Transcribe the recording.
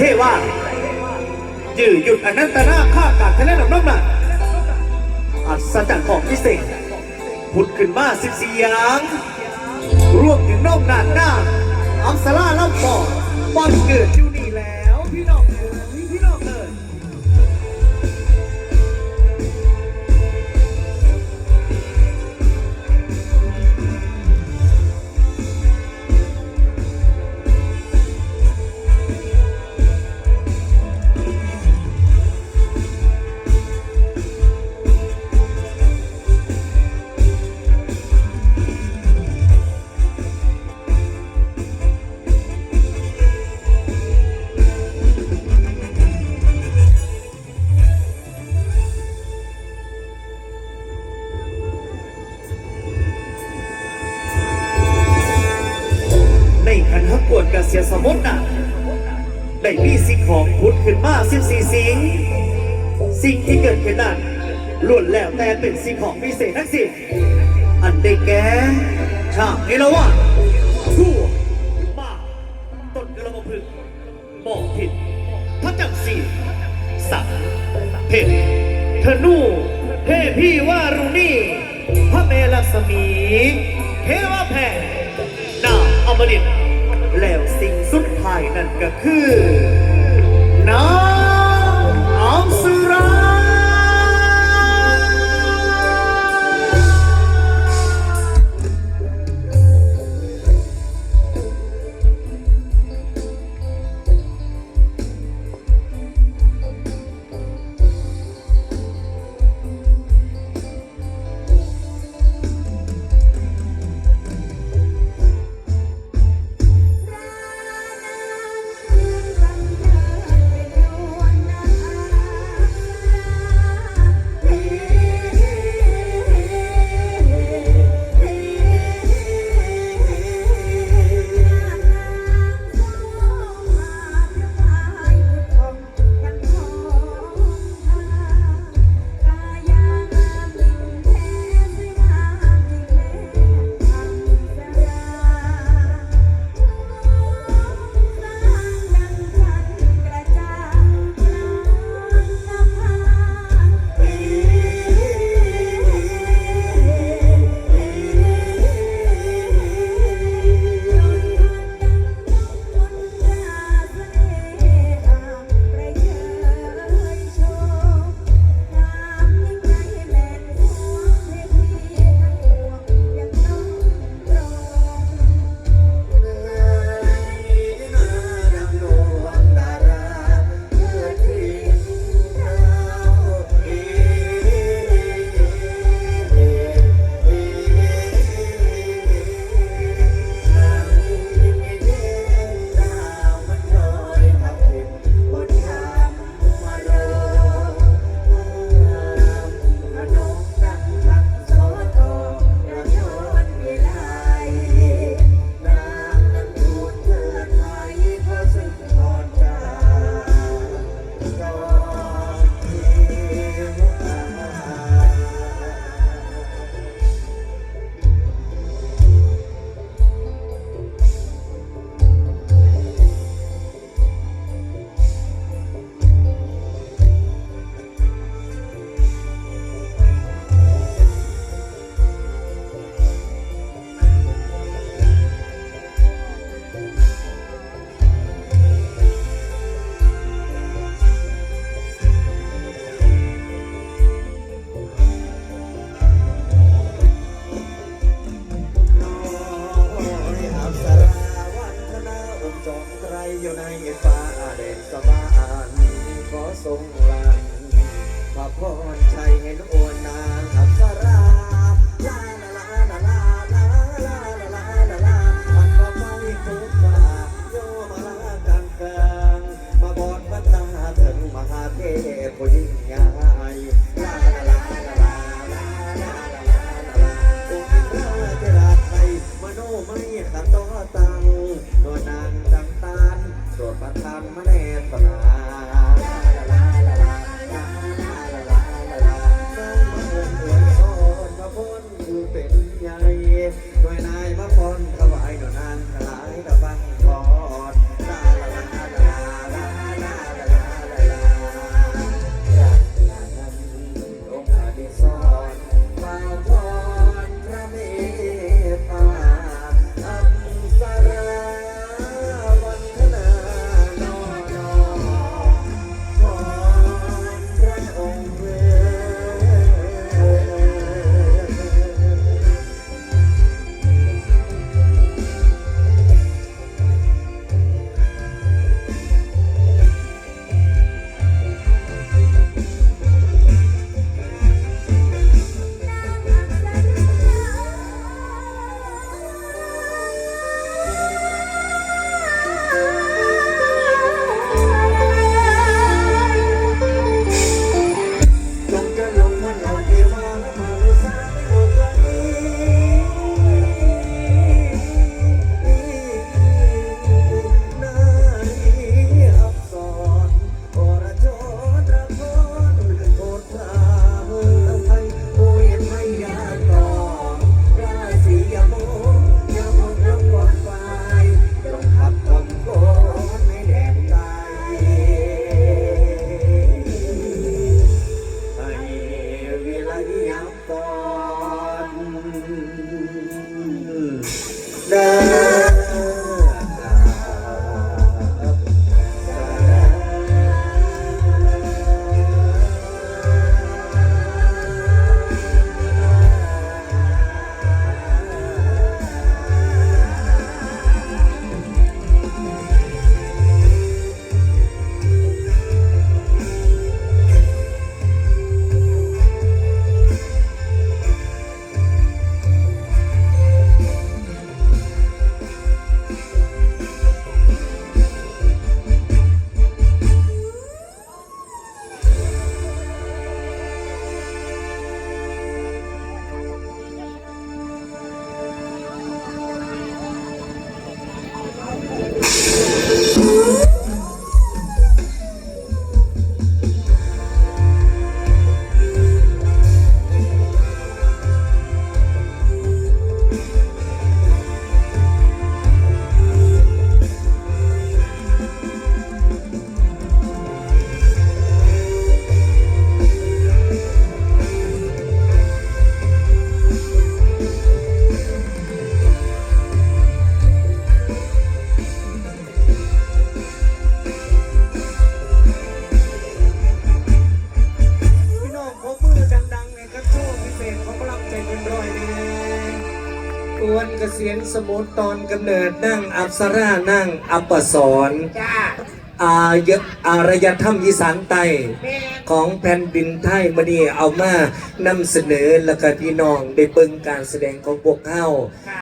เทว่ายืดหยุดอนันตนาฆ่าการทะเลน้ำน้ำหนักอัศจรรย์ของพิเศษผุดขึ้นมาสิบสี่อย่างรวมถึงนองนานหน้าอัมสลาล่ำปอดบอนเกิด มีสิ่งของพุดขึ้นมาสิบสี่สิ่ง สิ่งที่เกิดขึ้นนั้นล้วนแล้วแต่เป็นสิ่งของพิเศษทั้งสิ้นอันได้แก่ชางเอราวัณชั่วมาต้นกระมพึกษ์บอกผิดพระจักรสีสัตว์เพชรธนูเทพี่วารุณีพระเมลักษมีเทวแพรนาอมฤต แล้วสิ่งสุดท้ายนั่นก็คือน้ำ ษียณสมุทรตอนกำเนิดนั่งอัปสรานั่งอัปปสรจ้าอายะอารยธรรมอีสานใต้แม่ของแผ่นดินไทยมานี่เอามานำเสนอแล้วก็พี่น้องได้เบิ่งการแสดงของพวกเฮา